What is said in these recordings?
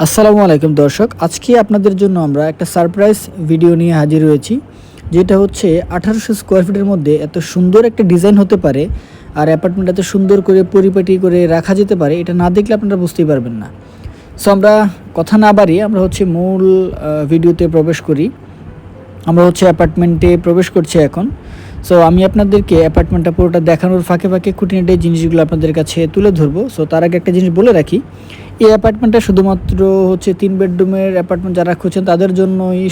আসসালামু আলাইকুম দর্শক, আজকে আপনাদের জন্য আমরা একটা সারপ্রাইজ ভিডিও নিয়ে হাজির হয়েছি, যেটা হচ্ছে আঠারোশো স্কোয়ার ফিটের মধ্যে এত সুন্দর একটা ডিজাইন হতে পারে আর অ্যাপার্টমেন্ট এত সুন্দর করে পরিপাটি করে রাখা যেতে পারে, এটা না দেখলে আপনারা বুঝতেই পারবেন না। সো আমরা কথা না বাড়িয়ে আমরা হচ্ছে মূল ভিডিওতে প্রবেশ করি। আমরা হচ্ছে অ্যাপার্টমেন্টে প্রবেশ করছি এখন। সো আমি আপনাদেরকে অ্যাপার্টমেন্টটা পুরোটা দেখানোর ফাঁকে ফাঁকে খুঁটিনাটি জিনিসগুলো আপনাদের কাছে তুলে ধরবো। সো তার আগে একটা জিনিস বলে রাখি এই অ্যাপার্টমেন্টটা শুধুমাত্র হচ্ছে তিন বেডরুমের অ্যাপার্টমেন্ট যারা খুঁজছেন তাদের জন্যই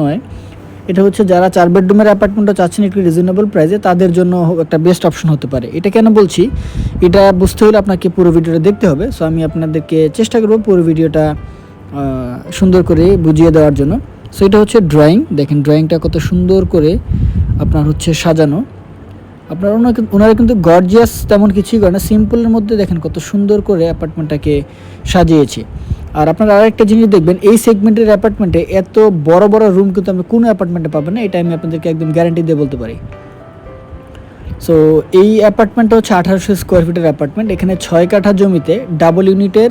নয়। এটা হচ্ছে যারা চার বেডরুমের অ্যাপার্টমেন্টটা চাচ্ছেন একটু রিজনেবল প্রাইসে তাদের জন্য একটা বেস্ট অপশন হতে পারে। এটা কেন বলছি? এটা বুঝতে হলে আপনাকে পুরো ভিডিওটা দেখতে হবে। সো আমি আপনাদেরকে চেষ্টা করব পুরো ভিডিওটা সুন্দর করে বুঝিয়ে দেওয়ার জন্য। সো এটা হচ্ছে ড্রয়িং দেখেন ড্রয়িংটা কত সুন্দর করে আপনার হচ্ছে সাজানো। আপনার ওনারা কিন্তু- গর্জিয়াস তেমন কিছুই করে না সিম্পলের মধ্যে দেখেন কত সুন্দর করে অ্যাপার্টমেন্টটাকে সাজিয়েছে। আর আপনারা আরেকটা জিনিস দেখবেন, এই সেগমেন্টের অ্যাপার্টমেন্টে এত বড় বড় রুম কিন্তু আমি কোনো অ্যাপার্টমেন্টে পাবেন না, এটা আমি আপনাদেরকে একদম গ্যারান্টি দিয়ে বলতে পারি। সো এই অ্যাপার্টমেন্টটা হচ্ছে আঠারোশো স্কোয়ার ফিটের অ্যাপার্টমেন্ট এখানে ছয় কাঠা জমিতে ডাবল ইউনিটের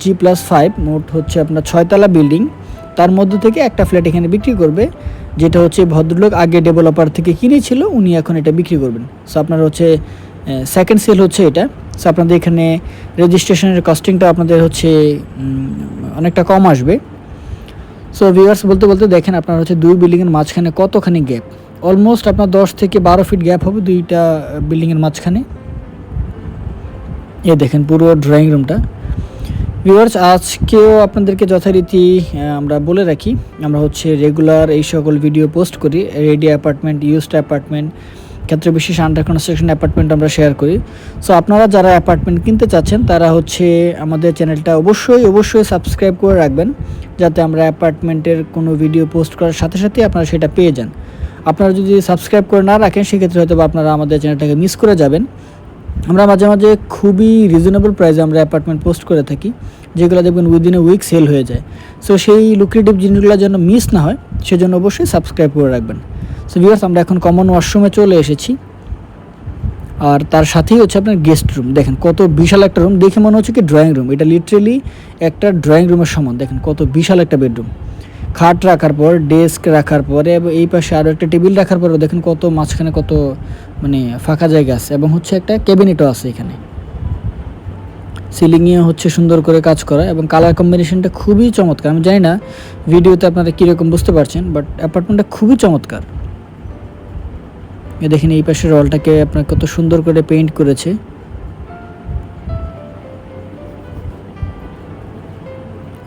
জি প্লাস ফাইভ মোট হচ্ছে আপনার ছয়তলা বিল্ডিং তার মধ্য থেকে একটা ফ্ল্যাট এখানে বিক্রি করবে। যেটা হচ্ছে ভদ্রলোক আগে ডেভেলপার থেকে কিনেছিল, উনি এখন এটা বিক্রি করবেন। সো আপনার হচ্ছে সেকেন্ড সেল হচ্ছে এটা। সো আপনাদের এখানে রেজিস্ট্রেশনের কস্টিংটা আপনাদের হচ্ছে অনেকটা কম আসবে। সো ভিউয়ার্স বলতে বলতে দেখেন আপনার হচ্ছে দুই বিল্ডিংয়ের মাঝখানে কতখানি গ্যাপ অলমোস্ট আপনার দশ থেকে বারো ফিট গ্যাপ হবে দুইটা বিল্ডিংয়ের মাঝখানে। এ দেখেন পুরো ড্রয়িং রুমটা ভিউয়ার্স, আজকেও আপনাদেরকে যথারীতি আমরা বলে রাখি, আমরা হচ্ছে রেগুলার এই সকল ভিডিও পোস্ট করি। রেডি অ্যাপার্টমেন্ট, ইউজড অ্যাপার্টমেন্ট, ক্ষেত্র বিশেষ আন্ডার কনস্ট্রাকশন অ্যাপার্টমেন্ট আমরা শেয়ার করি। সো আপনারা যারা অ্যাপার্টমেন্ট কিনতে চাচ্ছেন, তারা হচ্ছে আমাদের চ্যানেলটা অবশ্যই অবশ্যই সাবস্ক্রাইব করে রাখবেন, যাতে আমরা অ্যাপার্টমেন্টের কোনো ভিডিও পোস্ট করার সাথে সাথে আপনারা সেটা পেয়ে যান। আপনারা যদি সাবস্ক্রাইব করে না রাখেন, সেক্ষেত্রে হয়তো আপনারা আমাদের চ্যানেলটাকে মিস করে যাবেন। আমরা মাঝে মাঝে খুবই রিজনেবল প্রাইসে আমরা অ্যাপার্টমেন্ট পোস্ট করে থাকি, যেগুলো দেখবেন উইদিন এ উইক সেল হয়ে যায়। সো সেই লুক্রেটিভ জিনিসগুলো যেন মিস না হয়, সেজন্য অবশ্যই সাবস্ক্রাইব করে রাখবেন। সো ভিউয়ার্স আমরা এখন কমন ওয়াশরুমে চলে এসেছি। আর তার সাথেই হচ্ছে আপনার গেস্ট রুম দেখেন কত বিশাল একটা রুম দেখে মনে হচ্ছে কি ড্রয়িং রুম এটা লিটারেলি একটা ড্রয়িং রুমের সমান। দেখেন কত বিশাল একটা বেডরুম খাট রাখার পর ডেস্ক রাখার পরে, এবং এই পাশে আরও একটা টেবিল রাখার পরে দেখেন কত মাঝখানে কত মানে ফাঁকা জায়গা আছে, এবং হচ্ছে একটা ক্যাবিনেটও আছে এখানে। সিলিংয়ে হচ্ছে সুন্দর করে কাজ করা, এবং কালার কম্বিনেশনটা খুবই চমৎকার। আমি জানি না ভিডিওতে আপনারা কীরকম বুঝতে পারছেন বাট অ্যাপার্টমেন্টটা খুবই চমৎকার। দেখেন এই পাশের ওয়ালটাকে আপনার কত সুন্দর করে পেইন্ট করেছে।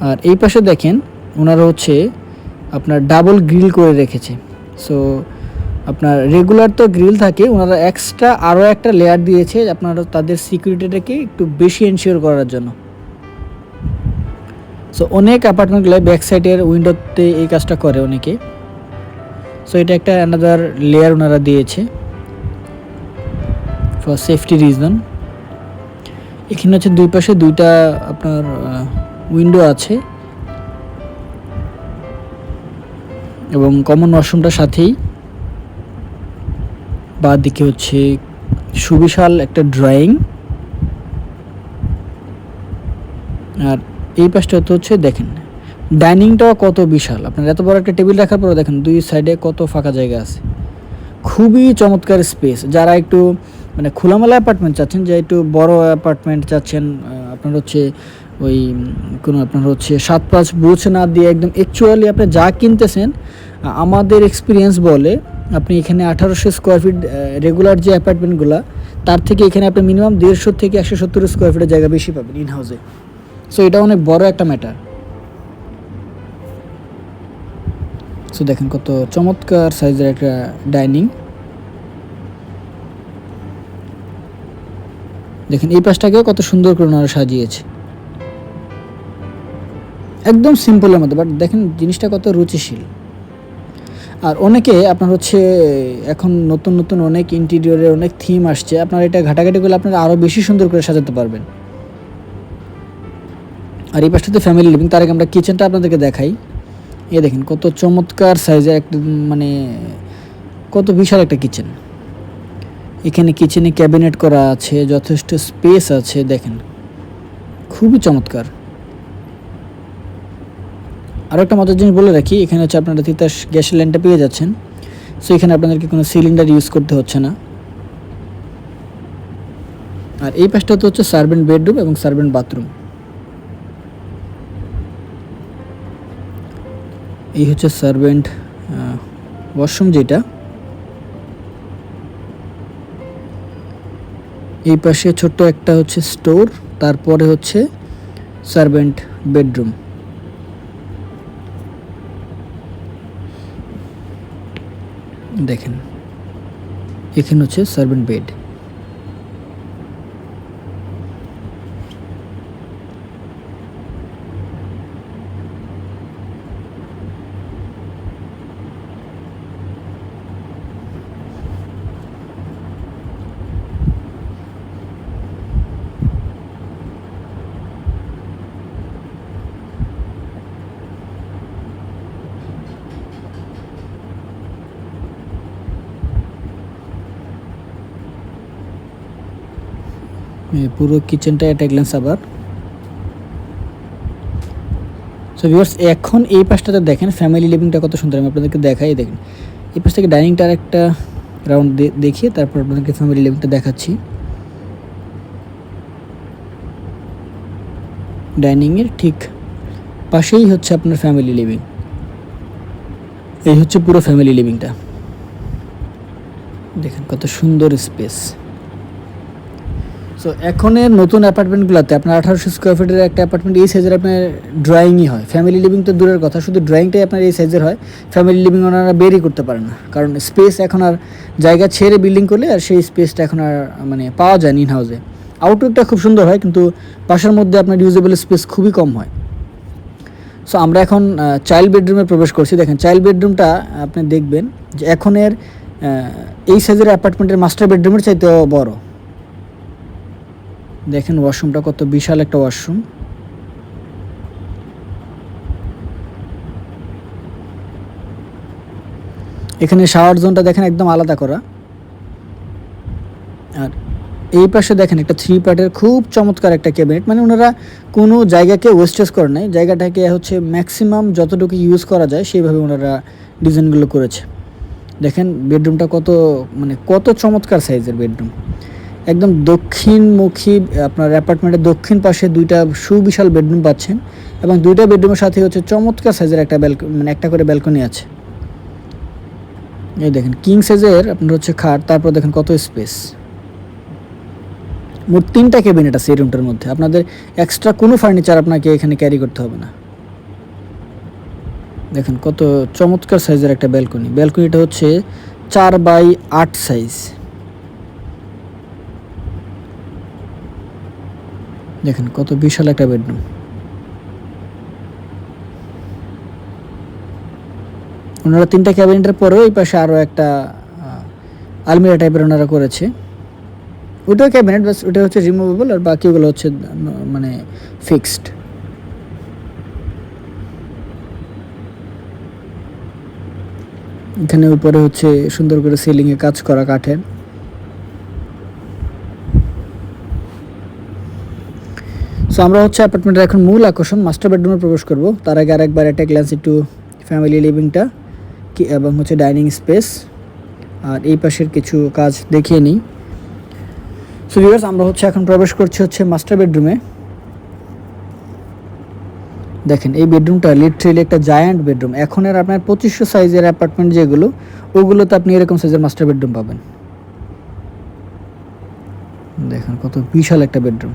আর এই পাশে দেখেন ওনারা হচ্ছে আপনার ডাবল গ্রিল করে রেখেছে। সো আপনার রেগুলার তো গ্রিল থাকে, ওনারা এক্সট্রা আরও একটা লেয়ার দিয়েছে আপনারা তাদের সিকিউরিটিটাকে একটু বেশি এনশিওর করার জন্য। সো অনেক অ্যাপার্টমেন্টগুলো ব্যাক সাইডের উইন্ডোতে এই কাজটা করে অনেকে। সো এটা একটা অ্যানাদার লেয়ার ওনারা দিয়েছে। ফর সেফটি রিজন এখানে হচ্ছে দুই পাশে দুইটা আপনার উইন্ডো আছে। এবং কমন ওয়াশরুমটার সাথেই। বা দিকে হচ্ছে সুবিশাল একটা ড্রয়িং আর এই পাশটা তো হচ্ছে দেখেন ডাইনিংটাও কত বিশাল। আপনার এত বড় একটা টেবিল রাখার পরে দেখেন, দুই সাইডে কত ফাঁকা জায়গা আছে। খুবই চমৎকার স্পেস যারা একটু মানে খোলামেলা অ্যাপার্টমেন্ট চাচ্ছেন যে একটু বড় অ্যাপার্টমেন্ট চাচ্ছেন আপনার হচ্ছে ওই, কোনো আপনার হচ্ছে সাত পাঁচ বুঝ না দিয়ে একদম অ্যাকচুয়ালি আপনি যা কিনতেছেন, আমাদের এক্সপিরিয়েন্স বলে আপনি এখানে আঠারোশো স্কোয়ার ফিট রেগুলার যে অ্যাপার্টমেন্টগুলো তার থেকে এখানে আপনি মিনিমাম দেড়শো থেকে একশো সত্তর স্কোয়ার ফিটের জায়গা বেশি পাবেন ইন হাউসে সো এটা অনেক বড় একটা ম্যাটার সো দেখেন কত চমৎকার সাইজের একটা ডাইনিং দেখেন এই পাশটাকেও কত সুন্দর করে ওনারা সাজিয়েছে। একদম সিম্পলের মধ্যে বাট দেখেন জিনিসটা কত রুচিশীল। আর অনেকে আপনার হচ্ছে, এখন নতুন নতুন অনেক ইন্টেরিয়রের অনেক থিম আসছে, আপনার এটা ঘাটাঘাটি করলে আপনারা আরও বেশি সুন্দর করে সাজাতে পারবেন। আর এই পাশটাতে ফ্যামিলি লিভিং তার আগে আমরা কিচেনটা আপনাদেরকে দেখাই। এ দেখেন কত চমৎকার সাইজের একটা মানে কত বিশাল একটা কিচেন এখানে কিচেনে ক্যাবিনেট করা আছে, যথেষ্ট স্পেস আছে, দেখেন। খুবই চমৎকার। আর একটা মজার জিনিস বলে রাখি, এখানে হচ্ছে আপনারা তিতাস গ্যাসের লাইনটা পেয়ে যাচ্ছেন। সো এখানে আপনাদেরকে কোনো সিলিন্ডার ইউজ করতে হচ্ছে না। আর এই পাশটাতে হচ্ছে সার্ভেন্ট বেডরুম এবং সার্ভেন্ট বাথরুম এই হচ্ছে সার্ভেন্ট ওয়াশরুম যেটা। এই পাশে ছোট্ট একটা হচ্ছে স্টোর তারপরে হচ্ছে সার্ভেন্ট বেডরুম দেখেন। এখানে হচ্ছে সার্ভেন্ট বেড। পুরো কিচেনটা এটা গ্লান্স আবার। সো ভিউয়ার্স এখন এই পাশটাতে দেখেন ফ্যামিলি লিভিংটা কত সুন্দর, আমি আপনাদেরকে দেখাই, দেখেন। এই পাশ থেকে ডাইনিংটার একটা রাউন্ড দেখিয়ে তারপর আপনাদেরকে ফ্যামিলি লিভিংটা দেখাচ্ছি। ডাইনিংয়ের ঠিক পাশেই হচ্ছে আপনার ফ্যামিলি লিভিং এই হচ্ছে পুরো ফ্যামিলি লিভিংটা দেখেন কত সুন্দর স্পেস সো এখনের নতুন অ্যাপার্টমেন্টগুলোতে আপনার আঠারোশো স্কোয়ার ফিটের একটা অ্যাপার্টমেন্ট এই সাইজের আপনার ড্রয়িংই হয়। ফ্যামিলি লিভিং তো দূরের কথা, শুধু ড্রয়িংটাই আপনার এই সাইজের হয়। ফ্যামিলি লিভিং ওনারা বেরই করতে পারেন না। কারণ স্পেস এখন আর জায়গা ছেড়ে বিল্ডিং করলে আর সেই স্পেসটা এখন আর মানে পাওয়া যায় ইন হাউসে আউটলুকটা খুব সুন্দর হয়, কিন্তু বাসার মধ্যে আপনার ইউজেবল স্পেস খুবই কম হয়। সো আমরা এখন চাইল্ড বেডরুমে প্রবেশ করছি। দেখেন চাইল্ড বেডরুমটা আপনি দেখবেন যে এখনের এই সাইজের অ্যাপার্টমেন্টের মাস্টার বেডরুমের চাইতেও বড়। দেখেন ওয়াশরুমটা কত বিশাল একটা ওয়াশরুম। এখানে শাওয়ার জোনটা দেখেন একদম আলাদা করা। আর এই পাশে দেখেন একটা থ্রি পার্টের খুব চমৎকার একটা ক্যাবিনেট মানে ওনারা কোনো জায়গাকে ওয়েস্টেজ করে নাই, জায়গাটাকে হচ্ছে ম্যাক্সিমাম যতটুকু ইউজ করা যায় সেইভাবে ওনারা ডিজাইনগুলো করেছে। দেখেন বেডরুমটা কত মানে কত চমৎকার সাইজের বেডরুম একদম দক্ষিণমুখী, আপনার অ্যাপার্টমেন্টের দক্ষিণ পাশে দুইটা সুবিশাল বেডরুম পাচ্ছেন এবং দুইটা বেডরুমের সাথে হচ্ছে চমৎকার সাইজের একটা ব্যালক মানে একটা করে ব্যালকনি আছে। এই দেখেন কিং সাইজের আপনার হচ্ছে খাট, তারপর দেখেন কত স্পেস মোট তিনটা ক্যাবিনেট আছে এই রুমটার মধ্যে। আপনাদের এক্সট্রা কোনো ফার্নিচার আপনাকে এখানে ক্যারি করতে হবে না। দেখেন কত চমৎকার সাইজের একটা ব্যালকনি ব্যালকনিটা হচ্ছে চার বাই আট সাইজ দেখেন, কত বিশাল একটা বেডরুম ওনারা তিনটা ক্যাবিনেটের পরেও এই পাশে আরও একটা আলমিরা টাইপের ওনারা করেছে। ওটাও ক্যাবিনেট বাস ওটা হচ্ছে রিমুভেবল আর বাকিগুলো হচ্ছে মানে ফিক্সড এখানে উপরে হচ্ছে সুন্দর করে সিলিংয়ে কাজ করা কাঠের। সো আমরা হচ্ছে অ্যাপার্টমেন্টের এখন মূল আকর্ষণ মাস্টার বেডরুমে প্রবেশ করব। তার আগে আরেকবার একটা গ্লান্স একটু ফ্যামিলি লিভিংটা কি এবং হচ্ছে ডাইনিং স্পেস আর এই পাশের কিছু কাজ দেখিয়ে নিই। সো ভিউয়ার্স আমরা হচ্ছে এখন প্রবেশ করছি হচ্ছে মাস্টার বেডরুমে দেখেন, এই বেডরুমটা লিটারেলি একটা জায়ান্ট বেডরুম এখন আর আপনার পঁচিশশো সাইজের অ্যাপার্টমেন্ট যেগুলো, ওগুলোতে আপনি এরকম সাইজের মাস্টার বেডরুম পাবেন। দেখেন কত বিশাল একটা বেডরুম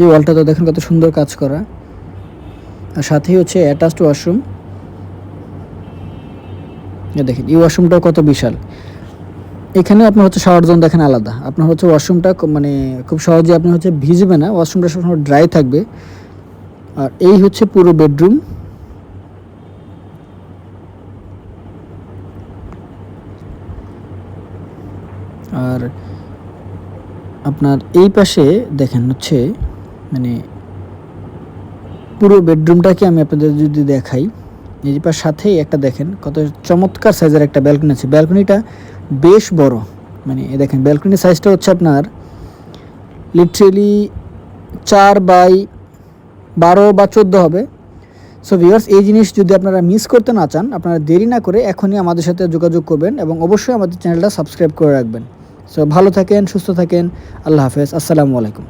এই ওয়ালটা তো দেখেন কত সুন্দর কাজ করা। আর সাথেই হচ্ছে অ্যাটাচড ওয়াশরুম দেখেন, এই ওয়াশরুমটাও কত বিশাল। এখানে আপনার হচ্ছে শাওয়ার জোন দেখেন আলাদা। আপনার হচ্ছে ওয়াশরুমটা মানে খুব সহজে আপনি হচ্ছে ভিজবে না। ওয়াশরুমটা সবসময় ড্রাই থাকবে। আর এই হচ্ছে পুরো বেডরুম আর আপনার এই পাশে দেখেন হচ্ছে মানে পুরো বেডরুমটাকে আমি আপনাদের যদি দেখাই, এই পার সাথেই একটা দেখেন, কত চমৎকার সাইজের একটা ব্যালকনি আছে। ব্যালকনিটা বেশ বড়। মানে এ দেখেন ব্যালকনির সাইজটা হচ্ছে আপনার লিটারেলি চার বাই বারো বা চোদ্দ হবে। সো ভিউয়ার্স এই জিনিস যদি আপনারা মিস করতে না চান, আপনারা দেরি না করে এখনই আমাদের সাথে যোগাযোগ করবেন এবং অবশ্যই আমাদের চ্যানেলটা সাবস্ক্রাইব করে রাখবেন। সো ভালো থাকেন, সুস্থ থাকেন, আল্লাহ হাফেজ, আসসালামু আলাইকুম।